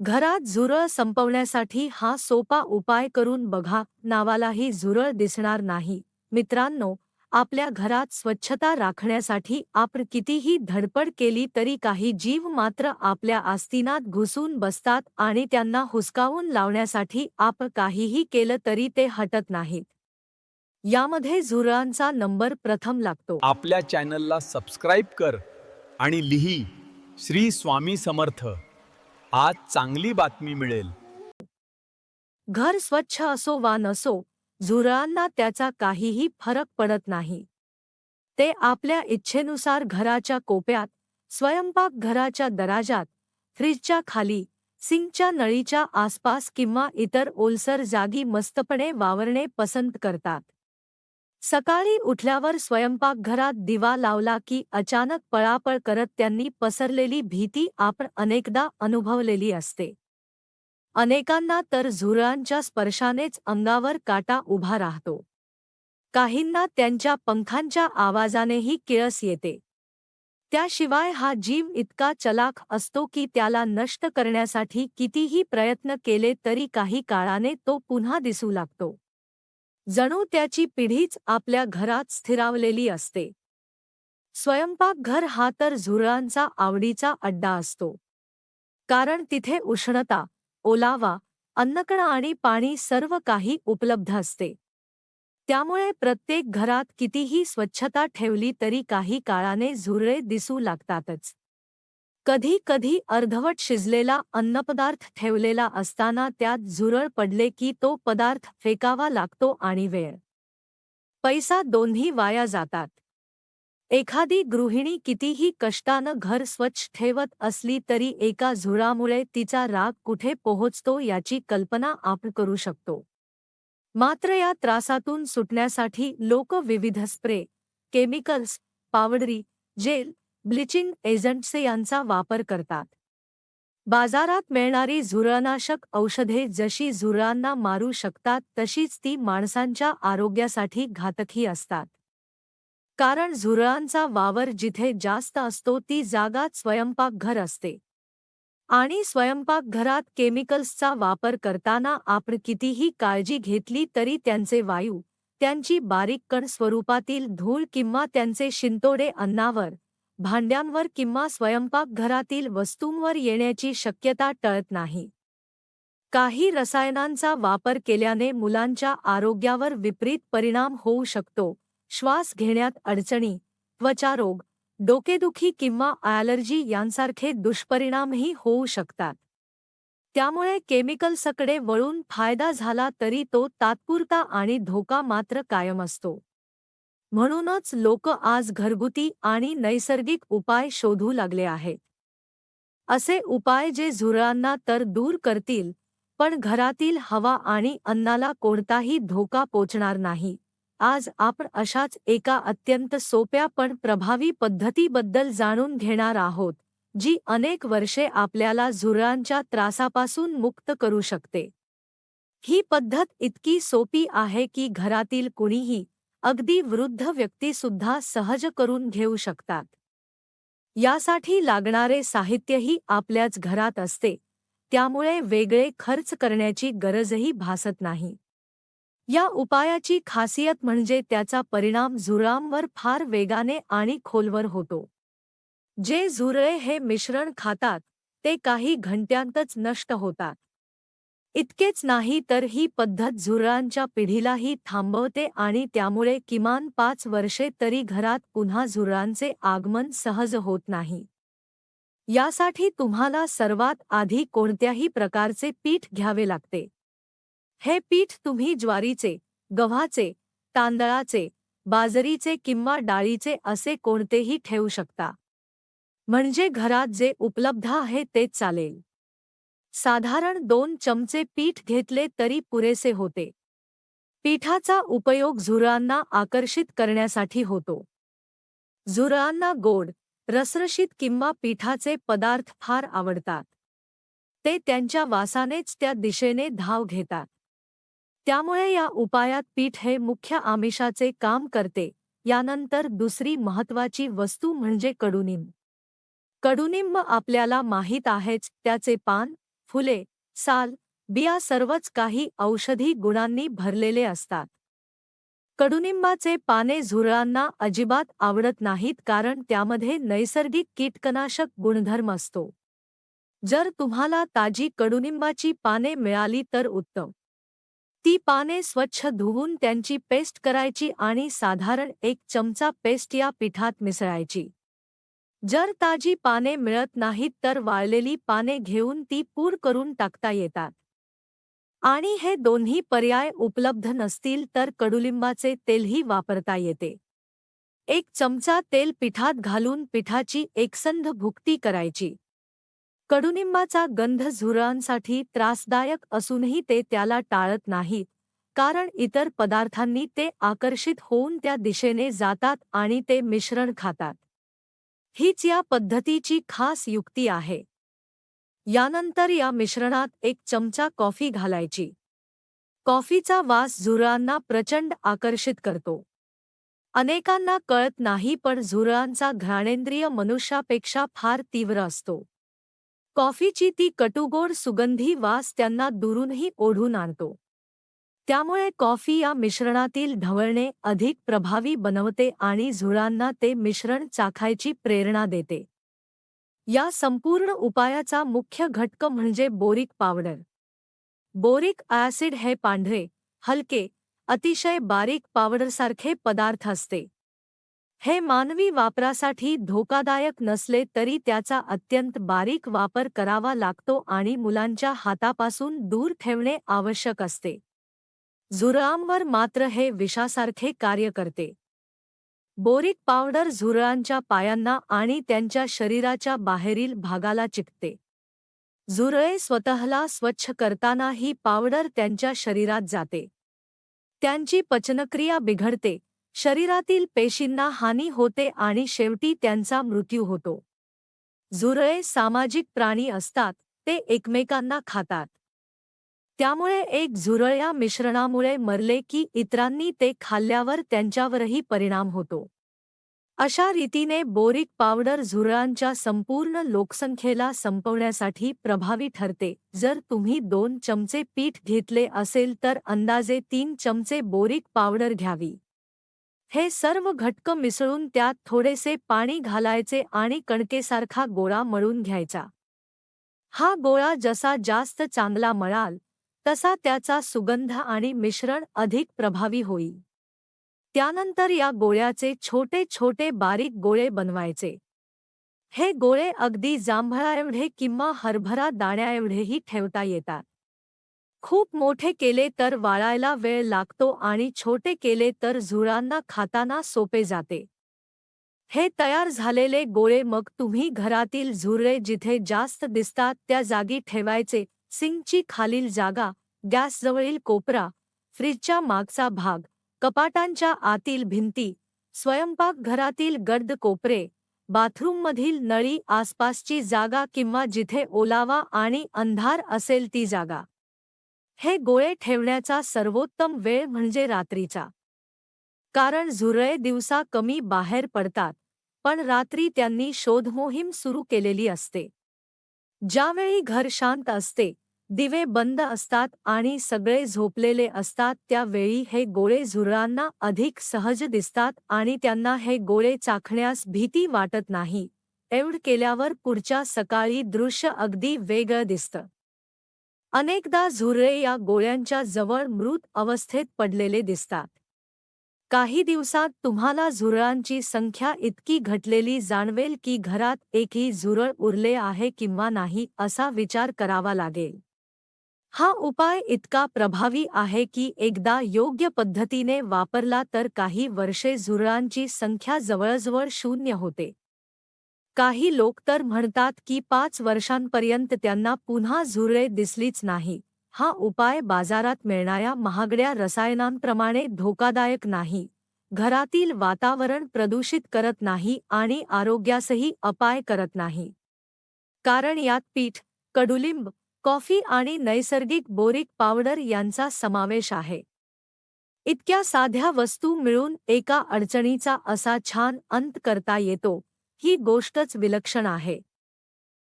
घरात झुरळ संपवण्यासाठी हा सोपा उपाय करून बघा नावालाही झुरळ दिसणार नाही. मित्रांनो आपल्या घरात स्वच्छता राखण्यासाठी आपण कितीही धडपड केली तरी काही जीव मात्र आपल्या आस्तीनात घुसून बसतात आणि त्यांना हुसकावून लावण्यासाठी आपण काहीही केलं तरी ते हटत नाहीत. यामध्ये झुरळांचा नंबर प्रथम लागतो. आपल्या चॅनलला सबस्क्राईब कर आणि लिही श्री स्वामी समर्थ. आज चांगली बातमी मिळेल. घर स्वच्छ असो वा नसो झुरळांना त्याचा काहीही फरक पडत नाही. ते आपल्या इच्छेनुसार घराच्या कोप्यात स्वयंपाकघराच्या दराजात फ्रीजच्या खाली सिंकच्या नळीच्या आसपास किंवा इतर ओलसर जागी मस्तपणे वावरणे पसंत करतात. सकाळी उठल्यावर स्वयंपाकघरात दिवा लावला की अचानक पळापळ करत त्यांनी पसरलेली भीती आपण अनेकदा अनुभवलेली असते. अनेकांना तर झुरळांच्या स्पर्शानेच अंगावर काटा उभा राहतो. काहींना त्यांच्या पंखांच्या आवाजानेही किळस येते. त्याशिवाय हा जीव इतका चलाख असतो की त्याला नष्ट करण्यासाठी कितीही प्रयत्न केले तरी काही काळाने तो पुन्हा दिसू लागतो. जणू त्याची पिढीच आपल्या घरात स्थिरावलेली असते. स्वयंपाकघर हा तर झुरळांचा आवडीचा अड्डा असतो. कारण तिथे उष्णता ओलावा अन्नकण आणि पाणी सर्व काही उपलब्ध असते. त्यामुळे प्रत्येक घरात कितीही स्वच्छता ठेवली तरी काही काळाने झुरळे दिसू लागतातच. कधी कधी अर्धवट शिजलेला अन्नपदार्थ ठेवलेला असताना त्यात झुरळ पडले की तो पदार्थ फेकावा लागतो आणि वेळ. पैसा दोन्ही वाया जातात. एखादी गृहिणी कितीही कष्टानं घर स्वच्छ ठेवत असली तरी एका झुरामुळे तिचा राग कुठे पोहोचतो याची कल्पना आपण करू शकतो. मात्र या त्रासातून सुटण्यासाठी लोक विविध स्प्रे केमिकल्स पावडरी जेल ब्लिचिंग एजंट्से यांचा वापर करतात. बाजारात मिळणारी झुरळनाशक औषधे जशी झुरळांना मारू शकतात तशीच ती माणसांच्या आरोग्यासाठी घातकही असतात. कारण झुरळांचा वावर जिथे जास्त असतो ती जागा स्वयंपाकघर असते. आणि स्वयंपाकघरात केमिकल्सचा वापर करताना आपण कितीही काळजी घेतली तरी त्यांचे वायू त्यांची बारीक कण स्वरूपातील धूळ किंवा त्यांचे शिंतोडे अन्नावर भांड्यांवर किंवा स्वयंपाकघरातील वस्तूंवर येण्याची शक्यता टळत नाही. काही रसायनांचा वापर केल्याने मुलांच्या आरोग्यावर विपरीत परिणाम होऊ शकतो. श्वास घेण्यात अडचणी त्वचारोग डोकेदुखी किंवा ॲलर्जी यांसारखे दुष्परिणामही होऊ शकतात. त्यामुळे केमिकल्सकडे वळून फायदा झाला तरी तो तात्पुरता आणि धोका मात्र कायम असतो. म्हणूनच लोक आज घरगुती आणि नैसर्गिक उपाय शोधू लागले आहेत. असे उपाय जे झुरळांना तर दूर करतील पण घरातील हवा आणि अन्नाला कोणताही धोका पोचणार नाही. आज आपण अशाच एका अत्यंत सोप्या पण प्रभावी पद्धतीबद्दल जाणून घेणार आहोत जी अनेक वर्षे आपल्याला झुरळांच्या त्रासापासून मुक्त करू शकते. ही पद्धत इतकी सोपी आहे की घरातील कुणीही अगदी वृद्ध व्यक्तीसुद्धा सहज करून घेऊ शकतात. यासाठी लागणारे साहित्यही आपल्याच घरात असते त्यामुळे वेगळे खर्च करण्याची गरजही भासत नाही. या उपायाची खासियत म्हणजे त्याचा परिणाम झुरळांवर फार वेगाने आणि खोलवर होतो. जे झुरळे हे मिश्रण खातात ते काही घंट्यांतच नष्ट होतात. इतकेच नाही तर ही पद्धत झुरळांच्या पिढीलाही थांबवते आणि त्यामुळे किमान पाच वर्षे तरी घरात पुन्हा झुरळांचे आगमन सहज होत नाही. यासाठी तुम्हाला सर्वात आधी कोणत्याही प्रकारचे पीठ घ्यावे लागते. हे पीठ तुम्ही ज्वारीचे गव्हाचे तांदळाचे बाजरीचे किंवा डाळीचे असे कोणतेही ठेवू शकता. म्हणजे घरात जे उपलब्ध आहे तेच चालेल. साधारण दोन चमचे पीठ घेतले तरी पुरेसे होते. पीठाचा उपयोग झुरळांना आकर्षित करण्यासाठी होतो. झुरळांना गोड रसरशीत किंवा पिठाचे पदार्थ फार आवडतात. ते त्यांच्या वासानेच त्या दिशेने धाव घेतात. त्यामुळे या उपायात पीठ हे मुख्य आमिषाचे काम करते यानंतर दुसरी महत्वाची वस्तू म्हणजे कडुनिंब. कडुनिंब आपल्याला माहीत आहेच त्याचे पान फुले साल बिया सर्वच काही औषधी गुणांनी भरलेले असतात. कडुनिंबाचे पाने झुरळांना अजिबात आवडत नाहीत कारण त्यामध्ये नैसर्गिक कीटकनाशक गुणधर्म असतो. जर तुम्हाला ताजी कडुनिंबाची पाने मिळाली तर उत्तम. ती पाने स्वच्छ धुवून त्यांची पेस्ट करायची आणि साधारण एक चमचा पेस्ट या पिठात मिसळायची. जर ताजी पाने मिळत नाहीत तर वाळलेली पाने घेऊन ती पूर करून टाकता येतात. आणि हे दोन्ही पर्याय उपलब्ध नसतील तर कडुलिंबाचे तेलही वापरता येते. एक चमचा तेल पिठात घालून पिठाची एकसंध भुकटी करायची. कडुनिंबाचा गंध झुरळांसाठी त्रासदायक असूनही ते त्याला टाळत नाहीत कारण इतर पदार्थांनी ते आकर्षित होऊन त्या दिशेने जातात आणि ते मिश्रण खातात. हीच या पद्धतीची खास युक्ती आहे. यानंतर या मिश्रणात एक चमचा कॉफी घालायची. कॉफीचा वास झुरळांना प्रचंड आकर्षित करतो. अनेकांना कळत नाही पण झुरळांचा घ्राणेंद्रिय मनुष्यापेक्षा फार तीव्र असतो. कॉफीची ती कटुगोड सुगंधी वास त्यांना दुरूनही ओढून आणतो. त्यामुळे कॉफी या मिश्रणातील ढवळणे अधिक प्रभावी बनवते आणि झुळांना ते मिश्रण चाखायची प्रेरणा देते. या संपूर्ण उपायाचा मुख्य घटक म्हणजे बोरिक पावडर. बोरिक ॲसिड हे पांढरे हलके अतिशय बारीक पावडरसारखे पदार्थ असते. हे मानवी वापरासाठी धोकादायक नसले तरी त्याचा अत्यंत बारीक वापर करावा लागतो आणि मुलांच्या हातापासून दूर ठेवणे आवश्यक असते. झुरळांवर मात्र हे विषासारखे कार्य करते. बोरिक पावडर झुरळांच्या पायांना आणि त्यांच्या शरीराच्या बाहेरील भागाला चिकते. झुरळे स्वतःला स्वच्छ करताना ही पावडर त्यांच्या शरीरात जाते. त्यांची पचनक्रिया बिघडते शरीरातील पेशींना हानी होते आणि शेवटी त्यांचा मृत्यू होतो. झुरळे सामाजिक प्राणी असतात ते एकमेकांना खातात. त्यामुळे एक झुरळ या मिश्रणामुळे मरले की इतरांनी ते खाल्ल्यावर त्यांच्यावरही परिणाम होतो. अशा रीतीने बोरिक पावडर झुरळांच्या संपूर्ण लोकसंख्येला संपवण्यासाठी प्रभावी ठरते. जर तुम्ही दोन चमचे पीठ घेतले असेल तर अंदाजे तीन चमचे बोरिक पावडर घ्यावी. हे सर्व घटक मिसळून त्यात थोडेसे पाणी घालायचे आणि कणकेसारखा गोळा मळून घ्यायचा. हा गोळा जसा जास्त चांगला मळाल तसा त्याचा सुगंध आणि मिश्रण अधिक प्रभावी होई त्यानंतर या गोळ्याचे छोटे छोटे बारीक गोळे बनवायचे. हे गोळे अगदी जांभळाएवढे किंवा हरभरा दाण्याएवढेही ठेवता येतात. खूप मोठे केले तर वाळायला वेळ लागतो आणि छोटे केले तर झुळांना खाताना सोपे जाते. हे तयार झालेले गोळे मग तुम्ही घरातील झुरळे जिथे जास्त दिसतात त्या जागी ठेवायचे सिंकची खालील जागा गॅसजवळील कोपरा फ्रीजच्या मागचा भाग कपाटांच्या आतील भिंती स्वयंपाकघरातील गर्द कोपरे बाथरूममधील नळी आसपासची जागा किंवा जिथे ओलावा आणि अंधार असेल ती जागा. हे गोळे ठेवण्याचा सर्वोत्तम वेळ म्हणजे रात्रीचा. कारण झुरळे दिवसा कमी बाहेर पडतात पण रात्री त्यांनी शोधमोहीम सुरू केलेली असते. ज्यावेळी घर शांत असते दिवे बंद असतात आणि सगळे झोपलेले असतात त्यावेळी हे गोळे झुरळांना अधिक सहज दिसतात आणि त्यांना हे गोळे चाखण्यास भीती वाटत नाही. एवढ केल्यावर पुढच्या सकाळी दृश्य अगदी वेगळं दिसतं. अनेकदा झुरळे या गोळ्यांच्या जवळ मृत अवस्थेत पडलेले दिसतात. काही दिवसात तुम्हाला झुरळांची संख्या इतकी घटलेली जाणवेल की घरात एकही झुरळ उरले आहे किंवा नाही असा विचार करावा लागेल. हा उपाय इतका प्रभावी आहे की एकदा योग्य पद्धतीने वापरला तर काही वर्षे झुरळांची संख्या जवळजवळ शून्य होते. काही लोक तर म्हणतात की पाच वर्षांपर्यंत त्यांना पुन्हा झुरळे दिसलीच नाही. हा उपाय बाजारात मिळणाऱ्या महागड्या रसायनांप्रमाणे धोकादायक नाही. घरातील वातावरण प्रदूषित करत नाही आणि आरोग्यासही अपाय करत नाही. कारण यात पीठ कडुलिंब कॉफी आणि नैसर्गिक बोरिक पावडर यांचा समावेश आहे. इतक्या साध्या वस्तू मिळून एका अडचणीचा असा छान अंत करता येतो ही गोष्टच विलक्षण आहे.